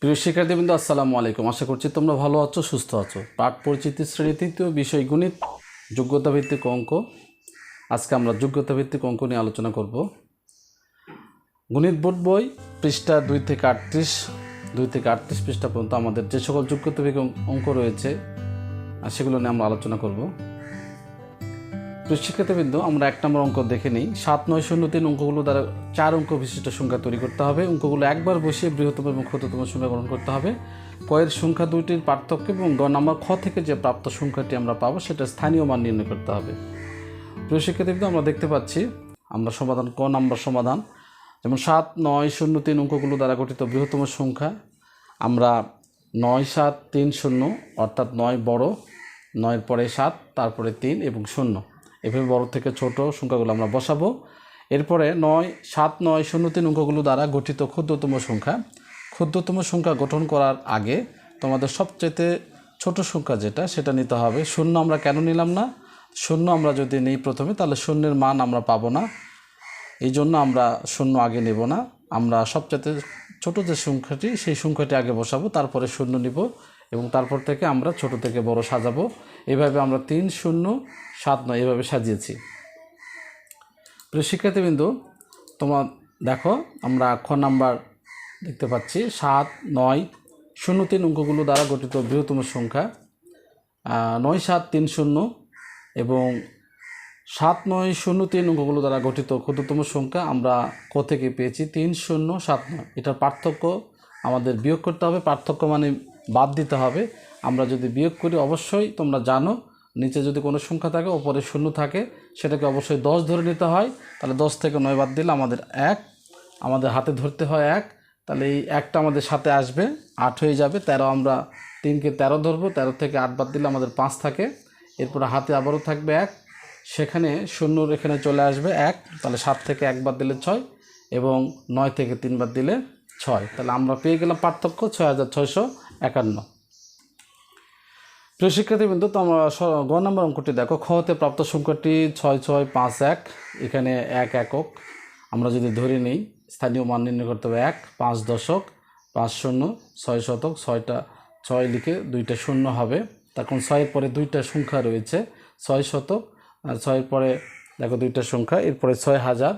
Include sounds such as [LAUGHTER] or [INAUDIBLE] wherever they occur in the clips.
প্রিয় শিক্ষার্থীবৃন্দ, আসসালামু আলাইকুম। আশা করছি তোমরা ভালো আছো, সুস্থ আছো। পাঠ পরিচিতি শ্রেণি তৃতীয় বিষয় গণিত যোগ্যতা ভিত্তিক অঙ্ক। আজকে আমরা যোগ্যতা ভিত্তিক অঙ্ক নিয়ে আলোচনা করব। গণিত বোর্ড বই, পৃষ্ঠা দুই থেকে আটত্রিশ, দুই থেকে আটত্রিশ পৃষ্ঠা পর্যন্ত আমাদের যে সকল যোগ্যতা ভিত্তিক অঙ্ক- অঙ্ক রয়েছে সেগুলো নিয়ে আমরা আলোচনা করব। প্রিয় শিক্ষার্থীবৃন্দ, আমরা এক নম্বর অঙ্ক দেখে নিই। সাত, নয়, শূন্য, তিন অঙ্কগুলো দ্বারা চার অঙ্ক বিশিষ্ট সংখ্যা তৈরি করতে হবে। অঙ্কগুলো একবার বসিয়ে বৃহত্তম এবং ক্ষুদ্রতম সংখ্যা গ্রহণ করতে হবে। কয়ের সংখ্যা দুইটির পার্থক্য এবং গ নাম্বার খ থেকে যে প্রাপ্ত সংখ্যাটি আমরা পাবো, সেটা স্থানীয় মান নির্ণয় করতে হবে। প্রিয় শিক্ষার্থীবৃন্দ, আমরা দেখতে পাচ্ছি, আমরা সমাধান, ক নাম্বার সমাধান। যেমন সাত, নয়, শূন্য, তিন অঙ্কগুলো দ্বারা গঠিত বৃহত্তম সংখ্যা, আমরা নয়, সাত, তিন, শূন্য, অর্থাৎ নয় বড়, নয়ের পরে সাত, তারপরে তিন এবং শূন্য। এভাবে বড় থেকে ছোট সংখ্যাগুলো আমরা বসাবো। এরপরে নয়, সাত, নয়, শূন্য, তিন অঙ্কগুলো দ্বারা গঠিত ক্ষুদ্রতম সংখ্যা। ক্ষুদ্রতম সংখ্যা গঠন করার আগে তোমাদের সবচেয়ে ছোট সংখ্যা যেটা, সেটা নিতে হবে। শূন্য আমরা কেন নিলাম না? শূন্য আমরা যদি নিই প্রথমে, তাহলে শূন্যের মান আমরা পাবো না। এই জন্য আমরা শূন্য আগে নেব না। আমরা সবচেয়ে ছোট যে সংখ্যাটি, সেই সংখ্যাটি আগে বসাবো, তারপরে শূন্য নিব। এবং তারপর থেকে আমরা ছোট থেকে বড় সাজাবো। এভাবে আমরা তিন শূন্য, সাত নয়, এভাবে সাজিয়েছি। প্রিয় শিক্ষার্থীবৃন্দ, তোমার দেখো, আমরা খ নাম্বার দেখতে পাচ্ছি। সাত, নয়, শূন্য তিন অঙ্কগুলো দ্বারা গঠিত বৃহত্তম সংখ্যা। নয়, সাত, তিন, শূন্য এবং সাত, নয়, শূন্য তিন অঙ্কগুলো দ্বারা গঠিত ক্ষুদ্রতম সংখ্যা আমরা ক থেকে পেয়েছি। তিন, শূন্য, সাত, নয়। এটার পার্থক্য আমাদের বিয়োগ করতে হবে। পার্থক্য মানে বাদ দিতে হবে। আমরা যদি বিয়োগ করি, অবশ্যই তোমরা জানো, নিচে যদি কোনো সংখ্যা থাকে, ওপরে শূন্য থাকে, সেটাকে অবশ্যই দশ ধরে নিতে হয়। তাহলে দশ থেকে নয় বাদ দিলে আমাদের এক, আমাদের হাতে ধরতে হয় এক। তাহলে এই একটা আমাদের সাথে আসবে, আট হয়ে যাবে। তেরো আমরা তিনকে তেরো ধরবো, তেরো থেকে আট বাদ দিলে আমাদের পাঁচ থাকে। এরপরে হাতে আবারও থাকবে এক, সেখানে শূন্যর এখানে চলে আসবে এক, তাহলে সাত থেকে এক বাদ দিলে ছয় এবং নয় থেকে তিন বাদ দিলে ছয়। তাহলে আমরা পেয়ে গেলাম পার্থক্য ছয় হাজার ছয়শো। একান্ন। প্রিয় শিক্ষার্থীবৃন্দ তো আমরা গ নম্বর অঙ্কটি দেখো। খ হতে প্রাপ্ত সংখ্যাটি ছয় ছয়, পাঁচ, এক। এখানে এক একক। আমরা যদি ধরে নিই, স্থানীয় মান নির্ণয় করতে হবে এক, পাঁচ দশক, পাঁচ শূন্য, ছয় শতক, ছয়টা, ছয় লিখে দুইটা শূন্য হবে। তখন ছয়ের পরে দুইটা সংখ্যা রয়েছে, ছয় শতক ছয়ের পরে দেখো দুইটা সংখ্যা, এরপরে ছয় হাজার,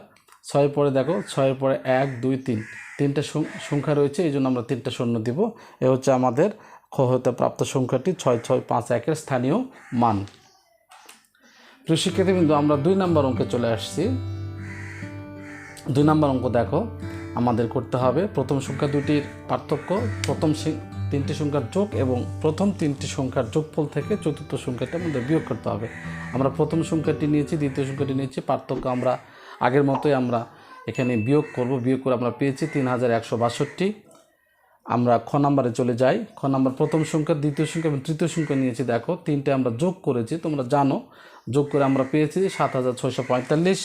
ছয়ের পরে দেখো, ছয়ের পরে এক, দুই, তিন। তিনটা সংখ্যা রয়েছে, এই জন্য আমরা তিনটা শূন্য দিব। এ হচ্ছে আমাদের খ হতে প্রাপ্ত সংখ্যাটি ছয় ছয়, পাঁচ, একের স্থানীয় মান। প্রিয় শিক্ষার্থীবৃন্দ, আমরা দুই নম্বর অঙ্কে চলে আসছি। দুই নম্বর অঙ্ক দেখো, আমাদের করতে হবে। প্রথম সংখ্যা দুটির পার্থক্য, প্রথম তিনটি সংখ্যার যোগ এবং প্রথম তিনটি সংখ্যার যোগফল থেকে চতুর্থ সংখ্যাটা আমাদের বিয়োগ করতে হবে। আমরা প্রথম সংখ্যাটি নিয়েছি, দ্বিতীয় সংখ্যাটি নিয়েছি, পার্থক্য আমরা আগের মতোই আমরা এখানে বিয়োগ করব, বিয়োগ করে আমরা পেয়েছি তিন হাজার একশো বাষট্টি। আমরা খ নাম্বারে চলে যাই। খ নাম্বার প্রথম সংখ্যা, দ্বিতীয় সংখ্যা এবং তৃতীয় সংখ্যা নিয়েছি, দেখো, তিনটে আমরা যোগ করেছি, তোমরা জানো। যোগ করে আমরা পেয়েছি সাত হাজার পঁয়তাল্লিশ।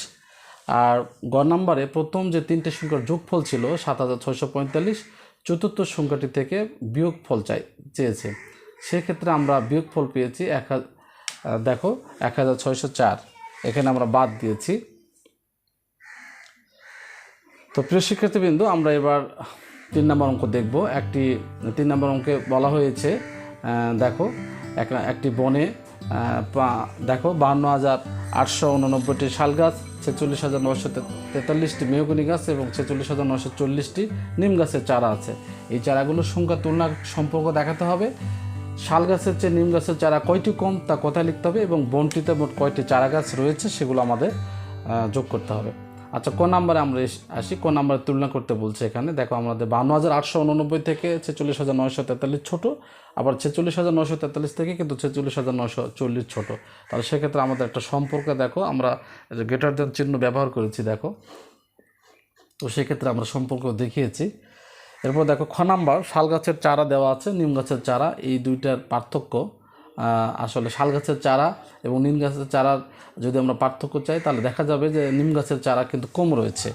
আর গ নাম্বারে প্রথম যে তিনটে সংখ্যার যোগফল ছিল, সাত হাজার ছয়শো পঁয়তাল্লিশ, চতুর্থ সংখ্যাটি থেকে বিয়োগফল চাই, চেয়েছে। সেক্ষেত্রে আমরা বিয়োগফল পেয়েছি এক হাজার দেখো, এক হাজার চার। এখানে আমরা বাদ দিয়েছি। তো প্রিয় শিক্ষার্থীবৃন্দ, আমরা এবার তিন নম্বর অঙ্ক দেখব। একটি, তিন নম্বর অঙ্কে বলা হয়েছে দেখো, এক- একটি বনে দেখো বান্ন হাজার আটশো উননব্বইটি শাল গাছ, ছেচল্লিশ হাজার নশো তেতাল্লিশটি মেহগনি গাছ এবং ছেচল্লিশ হাজার নশো চল্লিশটি নিম গাছের চারা আছে। এই চারাগুলোর সংখ্যা তুলনা সম্পর্ক দেখাতে হবে। শাল গাছের চেয়ে নিম গাছের চারা কয়টি কম তা কোথায় লিখতে হবে এবং বনটিতে মোট কয়টি চারা গাছ রয়েছে সেগুলো আমাদের যোগ করতে হবে। আচ্ছা কোন নাম্বারে আমরা আসি? কোন নাম্বারে তুলনা করতে বলছে এখানে? দেখো, আমাদের বান্ন হাজার আটশো উননব্বই থেকে ছেচল্লিশ হাজার নয়শো তেতাল্লিশ ছোটো, আবার ছেচল্লিশ হাজার নয়শো তেতাল্লিশ থেকে কিন্তু ছেচল্লিশ হাজার নয়শো চল্লিশ ছোটো। তাহলে সেক্ষেত্রে আমাদের একটা সম্পর্ক দেখো, আমরা গ্রেটার দেন চিহ্ন ব্যবহার করেছি, দেখো। তো সেক্ষেত্রে আমরা সম্পর্ক দেখিয়েছি। এরপর দেখো, খ নাম্বার শাল গাছের চারা দেওয়া আছে নিম গাছের চারা, এই দুইটার পার্থক্য। আসলে শাল গাছের চারা এবং নিম গাছের চারার যদি আমরা পার্থক্য চাই, তাহলে দেখা যাবে যে নিম গাছের চারা কিন্তু কম রয়েছে।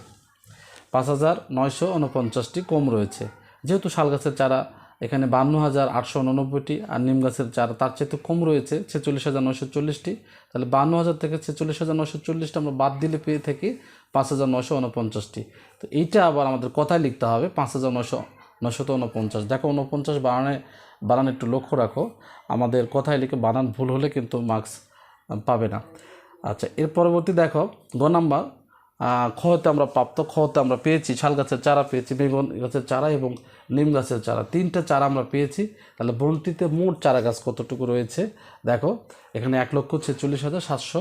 পাঁচ হাজার নয়শো উনপঞ্চাশটি কম রয়েছে। যেহেতু শাল গাছের চারা এখানে বান্ন হাজার আটশো উননব্বইটি আর নিম গাছের চারা তার চেয়ে তো কম রয়েছে, ছেচল্লিশ হাজার নয়শো চল্লিশটি। তাহলে বান্ন হাজার থেকে ছেচল্লিশ হাজার নয়শো চল্লিশটা আমরা বাদ দিলে পেয়ে থাকি পাঁচ হাজার নয়শো উনপঞ্চাশটি তো এইটা আবার আমাদের কথায় লিখতে হবে, পাঁচ হাজার নয়শো নশত উনপঞ্চাশ দেখো উনপঞ্চাশ বানানে বানান একটু লক্ষ্য রাখো। আমাদের কথায় লিখে বানান ভুল হলে কিন্তু মার্কস পাবে না। আচ্ছা এর পরবর্তী দেখো, গ নাম্বার খতে আমরা প্রাপ্ত খতে আমরা পেয়েছি শাল গাছের চারা পেয়েছি, বেগুন গাছের চারা এবং নিম গাছের চারা। তিনটে চারা আমরা পেয়েছি, তাহলে বনটিতে মোট চারা গাছ কতটুকু রয়েছে? দেখো, এখানে এক লক্ষ ছেচল্লিশ হাজার সাতশো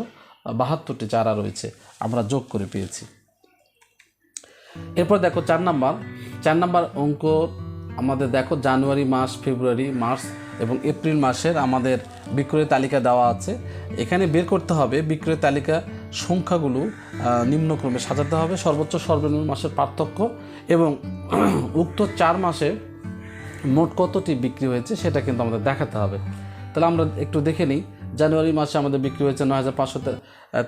বাহাত্তরটি চারা রয়েছে, আমরা যোগ করে পেয়েছি। এরপর দেখো চার নাম্বার চার নাম্বার অঙ্ক আমাদের দেখো, জানুয়ারি মাস, ফেব্রুয়ারি মার্চ এবং এপ্রিল মাসের আমাদের বিক্রয় তালিকা দেওয়া আছে। এখানে বের করতে হবে বিক্রয় তালিকা সংখ্যাগুলো নিম্নক্রমে সাজাতে হবে, সর্বোচ্চ, সর্বনিম্ন মাসের পার্থক্য এবং [CLEARS THROAT] উক্ত চার মাসে মোট কতটি বিক্রি হয়েছে সেটা কিন্তু আমাদের দেখাতে হবে। তাহলে আমরা একটু দেখে নিই। জানুয়ারি মাসে আমাদের বিক্রি হয়েছে নয় হাজার পাঁচশো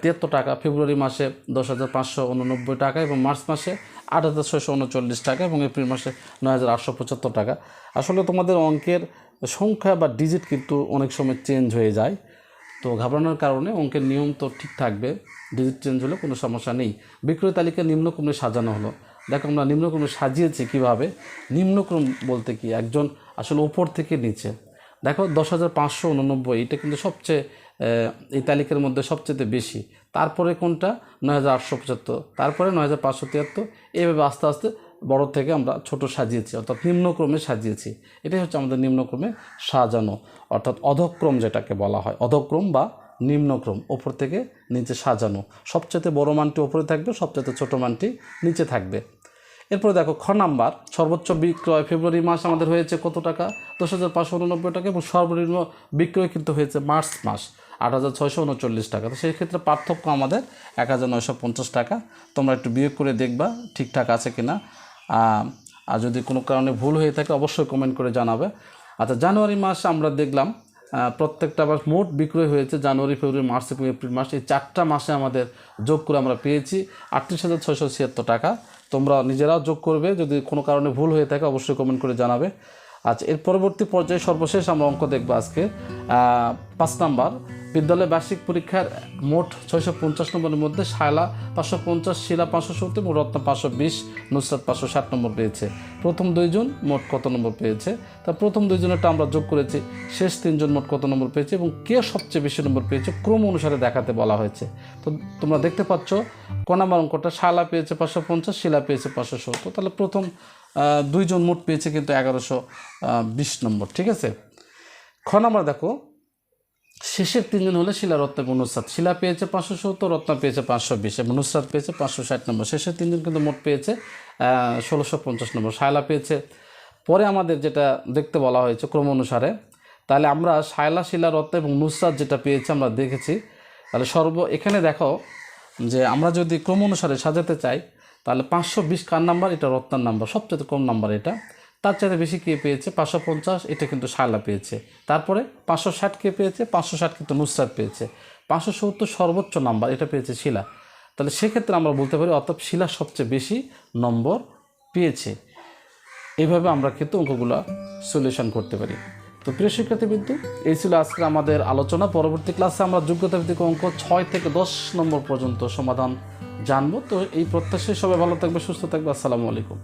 তিয়াত্তর টাকা। ফেব্রুয়ারি মাসে দশ হাজার পাঁচশো উননব্বই টাকা এবং মার্চ মাসে আট হাজার ছয়শো উনচল্লিশ টাকা এবং এপ্রিল মাসে নয় হাজার আটশো পঁচাত্তর টাকা। আসলে তোমাদের অঙ্কের সংখ্যা বা ডিজিট কিন্তু অনেক সময় চেঞ্জ হয়ে যায়। তো ঘাবড়ানোর কারণে অঙ্কের নিয়ম তো ঠিক থাকবে ডিজিট চেঞ্জ হলে কোনো সমস্যা নেই। বিক্রয় তালিকা নিম্নক্রমে সাজানো হলো। দেখো আমরা নিম্নক্রমে সাজিয়েছি কীভাবে? নিম্নক্রম বলতে কি? একজন আসলে ওপর থেকে নিচে। দেখো দশ হাজার পাঁচশো উননব্বই, এটা কিন্তু সবচেয়ে এই তালিকার মধ্যে সবচেয়ে বেশি। তারপরে কোনটা? নয় হাজার আটশো পঁচাত্তর। তারপরে নয় হাজার পাঁচশো তিয়াত্তর। এইভাবে আস্তে আস্তে বড় থেকে আমরা ছোট সাজিয়েছি, অর্থাৎ নিম্নক্রমে সাজিয়েছি। এটাই হচ্ছে আমাদের নিম্নক্রমে সাজানো, অর্থাৎ অধক্রম যেটাকে বলা হয়, অধক্রম বা নিম্নক্রম, ওপর থেকে নিচে সাজানো। সবচেয়ে বড় মানটি ওপরে থাকবে সবচেয়ে ছোট মানটি নিচে থাকবে। এরপরে দেখো খ নাম্বার সর্বোচ্চ বিক্রয় ফেব্রুয়ারি মাস আমাদের হয়েছে কত টাকা? দশ হাজার পাঁচশো উননব্বই টাকা এবং সর্বনিম্ন বিক্রয় কিন্তু হয়েছে মার্চ মাস আট হাজার ছয়শো উনচল্লিশ টাকা। তো সেই ক্ষেত্রে পার্থক্য আমাদের এক হাজার নয়শো পঞ্চাশ টাকা। তোমরা একটু বিয়োগ করে দেখবা ঠিকঠাক আছে কিনা। আহ, আর যদি কোনো কারণে ভুল হয়ে থাকে অবশ্যই কমেন্ট করে জানাবে। আচ্ছা জানুয়ারি মাস আমরা দেখলাম প্রত্যেকটা মাস মোট বিক্রয় হয়েছে জানুয়ারি ফেব্রুয়ারি মার্চ এবং এপ্রিল মাস। এই চারটা মাসে আমাদের যোগ করে আমরা পেয়েছি আটত্রিশ হাজার ছয়শো ছিয়াত্তর টাকা। তোমরা নিজেরাও যোগ করবে। যদি কোনো কারণে ভুল হয়ে থাকে, অবশ্যই কমেন্ট করে জানাবে। আচ্ছা এর পরবর্তী পর্যায়ে সর্বশেষ আমরা অঙ্ক দেখব আজকে। পাঁচ নাম্বার। বিদ্যালয় বার্ষিক পরীক্ষার মোট ছয়শো পঞ্চাশ নম্বরের মধ্যে শায়লা পাঁচশো পঞ্চাশ, শিলা পাঁচশো সত্তর এবং রত্ন পাঁচশো বিশ, নুসরাত পাঁচশো ষাট নম্বর পেয়েছে। প্রথম দুইজন মোট কত নম্বর পেয়েছে? তা প্রথম দুইজনেরটা আমরা যোগ করেছি, শেষ তিনজন মোট কত নম্বর পেয়েছে এবং কে সবচেয়ে বেশি নম্বর পেয়েছে ক্রম অনুসারে দেখাতে বলা হয়েছে। তো তোমরা দেখতে পাচ্ছ, ক অঙ্কটা শালা পেয়েছে পাঁচশো পঞ্চাশ, শিলা পেয়েছে পাঁচশো সত্তর। তাহলে প্রথম দুইজন মোট পেয়েছে কিন্তু এগারোশো বিশ নম্বর, ঠিক আছে? খ নাম্বার দেখো শেষের তিনজন হলে শিলা রত্ন এবং নুসরাত। শিলা পেয়েছে পাঁচশো সত্তর, রত্ন পেয়েছে পাঁচশো বিশ এবং নুসরাত পেয়েছে পাঁচশো ষাট নম্বর। শেষের তিনজন কিন্তু মোট পেয়েছে ষোলোশো পঞ্চাশ নম্বর। শায়লা পেয়েছে। পরে আমাদের যেটা দেখতে বলা হয়েছে ক্রম অনুসারে, তাহলে আমরা শায়লা, শিলা, রত্ন এবং নুসরাত যেটা পেয়েছি আমরা দেখেছি। তাহলে সর্ব, এখানে দেখো যে আমরা যদি ক্রম অনুসারে সাজাতে চাই, তাহলে পাঁচশো বিশ কার নাম্বার? এটা রত্নার নাম্বার, সবচেয়ে কম নাম্বার এটা। তার চাইতে বেশি কে পেয়েছে? পাঁচশো পঞ্চাশ, এটা কিন্তু শায়লা পেয়েছে। তারপরে পাঁচশো ষাট কে পেয়েছে? পাঁচশো ষাট কিন্তু নুসরাত পেয়েছে। পাঁচশো সত্তর সর্বোচ্চ নাম্বার, এটা পেয়েছে শিলা। তাহলে সেক্ষেত্রে আমরা বলতে পারি, অর্থাৎ শিলা সবচেয়ে বেশি নম্বর পেয়েছে। এইভাবে আমরা কিন্তু অঙ্কগুলো সলিউশন করতে পারি। তো প্রিয় শিক্ষার্থীবৃন্দু, এই ছিল আজকে আমাদের আলোচনা। পরবর্তী ক্লাসে আমরা যোগ্যতা ভিত্তিক অঙ্ক ছয় থেকে দশ নম্বর পর্যন্ত সমাধান জানব। তো এই প্রত্যাশায় সবাই ভালো থাকবে, সুস্থ থাকবে। আসসালামু আলাইকুম।